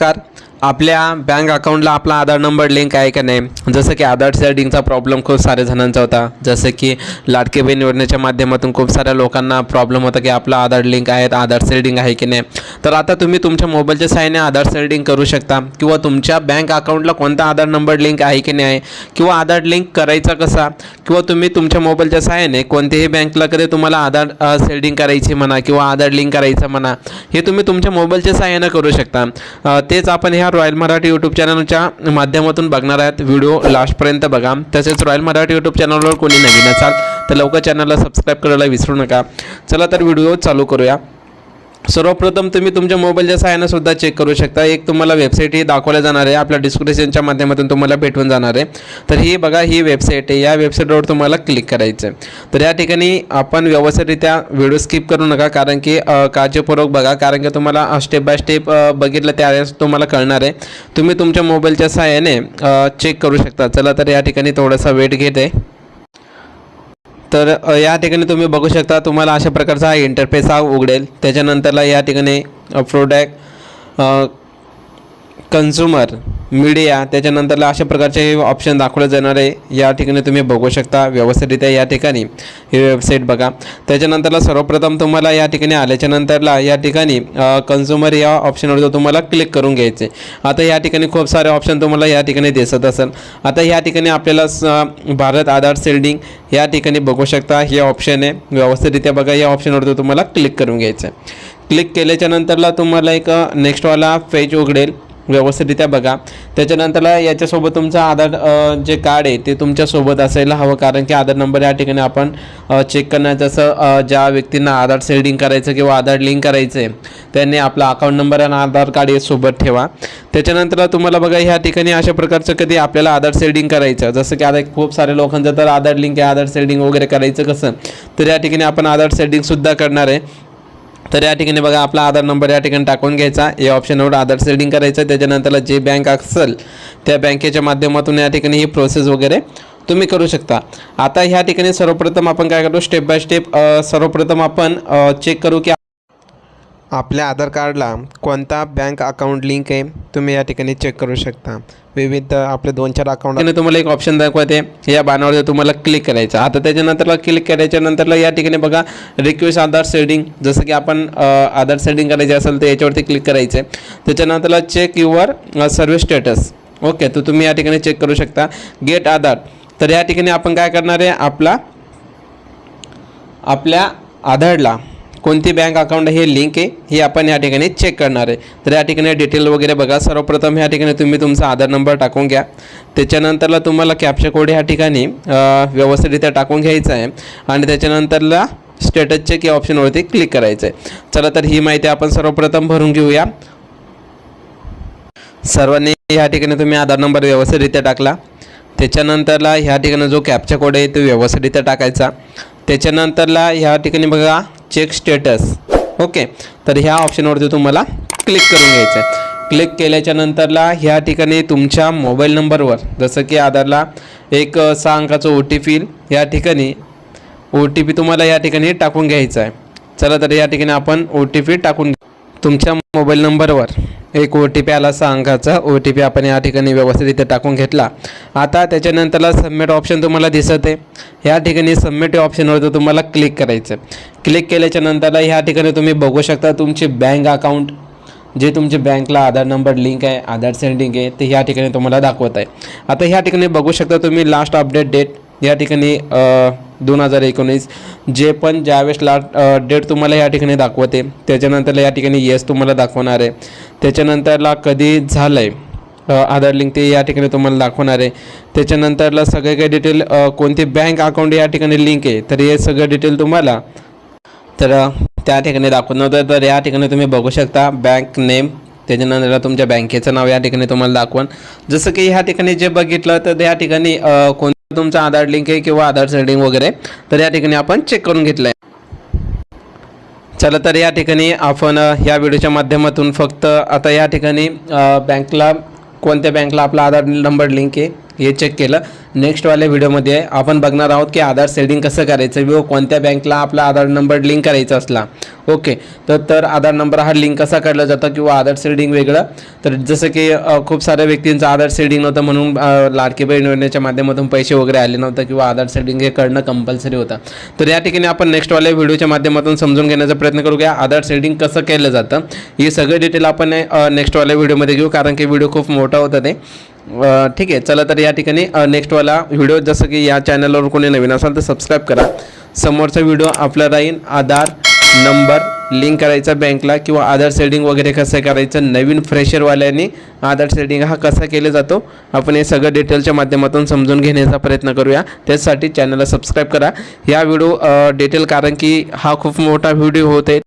नमस्कार. आपल्या बँक अकाउंटला आपला आधार नंबर लिंक आहे का नाही? जसं की आधार सेटिंगचा प्रॉब्लेम खूप साऱ्या जणांचा होता. जसं की लाडके बहीण योजनेच्या माध्यमातून खूप साऱ्या लोकांना प्रॉब्लेम होता की आपला आधार लिंक आहे आधार सेटिंग आहे की नाही? तर आता तुम्ही तुमच्या मोबाईलच्या साहाय्याने आधार सेटिंग करू शकता. किंवा तुमच्या बँक अकाउंटला कोणता आधार नंबर लिंक आहे की नाही? आहे किंवा आधार लिंक करायचा कसा? किंवा तुम्ही तुमच्या मोबाईलच्या साहाय्याने कोणत्याही बँकला कधी तुम्हाला आधार सेटिंग करायची म्हणा किंवा आधार लिंक करायचं म्हणा हे तुम्ही तुमच्या मोबाईलच्या साहाय्याने करू शकता. तेच आपण ह्या रॉयल मराठी यूट्यूब चॅनलच्या माध्यमातून बघणार आहेत. व्हिडिओ लास्टपर्यंत बघा. तसेच रॉयल मराठी यूट्यूब चॅनलवर कोणी नवीन असाल तर लवकर चॅनलला सबस्क्राईब करायला विसरू नका. चला तर व्हिडिओ चालू करूया. सर्वप्रथम तुम्ही तुमच्या मोबाईलच्या सहाय्यानं सुद्धा चेक करू शकता. एक तुम्हाला वेबसाईट ही दाखवल्या जाणार आहे. आपल्या डिस्क्रिप्शनच्या माध्यमातून तुम्हाला भेटून जाणार आहे. तर ही बघा ही वेबसाईट आहे. या वेबसाईटवर तुम्हाला क्लिक करायचं आहे. तर या ठिकाणी आपण व्यवस्थितरित्या व्हिडिओ स्किप करू नका. कारण की काळजीपूर्वक बघा. कारण की तुम्हाला स्टेप बाय स्टेप बघितलं त्यावेळेस तुम्हाला कळणार आहे. तुम्ही तुमच्या मोबाईलच्या सहाय्याने चेक करू शकता. चला तर या ठिकाणी थोडासा वेट घेत. आहे तर या ठिकाणी तुम्ही बघू शकता तुम्हाला अशा प्रकारचा हा इंटरफेस हा उघडेल. त्याच्यानंतरला या ठिकाणी प्रोडक्ट कन्झ्युमर मीडिया त्याच्यानंतरला अशा प्रकारचे हे ऑप्शन दाखवले जाणार आहे. या ठिकाणी तुम्ही बघू शकता व्यवस्थितरित्या या ठिकाणी ही वेबसाईट बघा. त्याच्यानंतरला सर्वप्रथम तुम्हाला या ठिकाणी आल्याच्यानंतरला या ठिकाणी कन्झ्युमर या ऑप्शनवर जो तुम्हाला क्लिक करून घ्यायचे. आता या ठिकाणी खूप सारे ऑप्शन तुम्हाला या ठिकाणी दिसत असेल. आता या ठिकाणी आपल्याला स- भारत आधार सेल्डिंग या ठिकाणी बघू शकता. हे ऑप्शन आहे. व्यवस्थितरित्या बघा या ऑप्शनवर तुम्हाला क्लिक करून घ्यायचं आहे. क्लिक केल्याच्यानंतरला तुम्हाला एक नेक्स्टवाला पेज उघडेल. व्यवस्थितरित्या बघा. त्याच्यानंतरला याच्यासोबत तुमचं आधार जे कार्ड आहे ते तुमच्यासोबत असायला हवं. कारण की आधार नंबर या ठिकाणी आपण चेक करणार. जसं ज्या व्यक्तींना आधार सेडिंग करायचं किंवा आधार लिंक करायचं आहे त्यांनी आपला अकाउंट नंबर आणि आधार कार्ड हे सोबत ठेवा. त्याच्यानंतर तुम्हाला बघा ह्या ठिकाणी अशा प्रकारचं कधी आपल्याला आधार सेडिंग करायचं. जसं की आता खूप सारे लोकांचं तर आधार लिंक आहे आधार सेडिंग वगैरे करायचं कसं? तर या ठिकाणी आपण आधार सेडिंगसुद्धा करणार आहे. तर या ठिकाणी बघा आपला आधार नंबर या ठिकाणी टाकून घ्यायचा. या ऑप्शनवर आधार सेटिंग करायचं त्याच्यानंतरला जे बँक असेल त्या बँकेच्या माध्यमातून या ठिकाणी ही प्रोसेस वगैरे तुम्ही करू शकता. आता ह्या ठिकाणी सर्वप्रथम आपण काय करतो? स्टेप बाय स्टेप सर्वप्रथम आपण चेक करू की आपल्या आधार कार्डला कोणता बँक अकाउंट लिंक आहे तुम्ही या ठिकाणी चेक करू शकता. विविध आपले दोन चार अकाउंट आणि तुम्हाला एक ऑप्शन दाखवते. या बाणावर तुम्हाला क्लिक करायचं. आता त्याच्यानंतरला क्लिक करायच्या नंतरला या ठिकाणी बघा रिक्वेस्ट आधार सेडिंग जसं की आपण आधार सेडिंग करायचे असेल तर याच्यावरती क्लिक करायचं आहे त्याच्यानंतरला check your service status okay तर तुम्ही या ठिकाणी चेक करू शकता. गेट आधार. तर या ठिकाणी आपण काय करणार आहे? आपला आपल्या आधारला कोणती बँक अकाउंट हे लिंक आहे हे आपण या ठिकाणी चेक करणार आहे. तर या ठिकाणी डिटेल वगैरे बघा. सर्वप्रथम या ठिकाणी तुम्ही तुमचा आधार नंबर टाकून घ्या. त्याच्यानंतरला तुम्हाला कॅप्चा कोड ह्या ठिकाणी व्यवस्थितरित्या टाकून घ्यायचा आहे. आणि त्याच्यानंतरला स्टेटस चेक या ऑप्शनवरती क्लिक करायचं आहे. चला तर ही माहिती आपण सर्वप्रथम भरून घेऊया. सर्वांनी ह्या ठिकाणी तुम्ही आधार नंबर व्यवस्थितरित्या टाकला. त्याच्यानंतरला ह्या ठिकाणी जो कॅपचा कोड आहे तो व्यवस्थितरित्या टाकायचा. त्याच्यानंतरला ह्या ठिकाणी बघा. Check status. ओके? तर ह्या ऑप्शनवरती तुम्हाला क्लिक करून घ्यायचं आहे क्लिक केल्याच्या नंतरला ह्या ठिकाणी तुमच्या मोबाईल नंबरवर जसं की आधारला एक सहा अंकाचं ओ टी पी या ठिकाणी ओ टी पी तुम्हाला या ठिकाणी टाकून घ्यायचा आहे चला तर या ठिकाणी आपण ओ टी पी टाकून तुमच्या मोबाईल नंबरवर एक ओ टी पी आला सहा अंकाचा ओ टी पी आपण या ठिकाणी व्यवस्थितरित्या टाकून घेतला. आता त्याच्यानंतरला सबमिट ऑप्शन तुम्हाला दिसत आहे या ठिकाणी सबमिट या ऑप्शनवर तुम्हाला क्लिक करायचं क्लिक केल्याच्या नंतरला ह्या ठिकाणी तुम्ही बघू शकता तुमचे बँक अकाउंट जे तुमचे बँकला आधार नंबर लिंक आहे आधार सेंडिंग आहे ते ह्या ठिकाणी तुम्हाला दाखवत आहे. आता ह्या ठिकाणी बघू शकता तुम्ही लास्ट अपडेट डेट या ठिकाणी दोन हजार एकोणीस जे पण ज्यावेळेस लास्ट डेट तुम्हाला या ठिकाणी दाखवते त्याच्यानंतरला या ठिकाणी येस तुम्हाला दाखवणार आहे. त्याच्यानंतरला कधी झालं आहे आधार लिंक ते या ठिकाणी तुम्हाला दाखवणार आहे. त्याच्यानंतरला सगळे काही डिटेल कोणती बँक अकाउंट या ठिकाणी लिंक आहे तर हे सगळं डिटेल तुम्हाला तर त्या ठिकाणी दाखवत नव्हतं. तर या ठिकाणी तुम्ही बघू शकता बँक नेम त्याच्यानंतर तुमच्या बँकेचं नाव या ठिकाणी तुम्हाला दाखवण जसं की ह्या ठिकाणी जे बघितलं तर या ठिकाणी कोणतं तुमचं आधार लिंक आहे किंवा आधार सेटिंग वगैरे तर या ठिकाणी आपण चेक करून घेतलं आहे चला तर या ठिकाणी आपण या व्हिडिओच्या माध्यमातून फक्त आता या ठिकाणी बँकला कोणत्या बँकला आपला आधार नंबर लिंक आहे हे चेक केलं. नेक्स्टवाल्या व्हिडिओमध्ये आपण बघणार आहोत की आधार सेडिंग कसं करायचं किंवा कोणत्या बँकला आपला आधार नंबर लिंक करायचा असला. ओके तर तर आधार नंबर हा लिंक कसा काढला जातो किंवा आधार सेडिंग वेगळं? तर जसं की खूप साऱ्या व्यक्तींचं आधार सेडिंग नव्हतं म्हणून अ, लाडकी बहीण योजनेच्या माध्यमातून पैसे वगैरे आले नव्हतं किंवा आधार सेडिंग हे करणं कंपल्सरी होतं. तर या ठिकाणी आपण नेक्स्टवाल्या व्हिडिओच्या माध्यमातून समजून घेण्याचा प्रयत्न करू की आधार सेडिंग कसं केलं जातं. हे सगळं डिटेल आपण नेक्स्टवाल्या व्हिडिओमध्ये घेऊ कारण की व्हिडिओ खूप मोठा होता ते. ठीक आहे चला तर या ठिकाणी नेक्स्टवाला व्हिडिओ जसं की या चॅनलवर कोणी नवीन असाल तर सबस्क्राईब करा. समोरचा व्हिडिओ आपला राहील आधार नंबर लिंक करायचा बँकला किंवा आधार सेडिंग वगैरे कसं करायचं नवीन फ्रेशरवाल्यांनी आधार सेडिंग हा कसा केला जातो आपण हे सगळं डिटेलच्या माध्यमातून समजून घेण्याचा प्रयत्न करूया. त्यासाठी चॅनलला सबस्क्राईब करा. या व्हिडिओ डिटेल कारण की हा खूप मोठा व्हिडिओ होत आहे.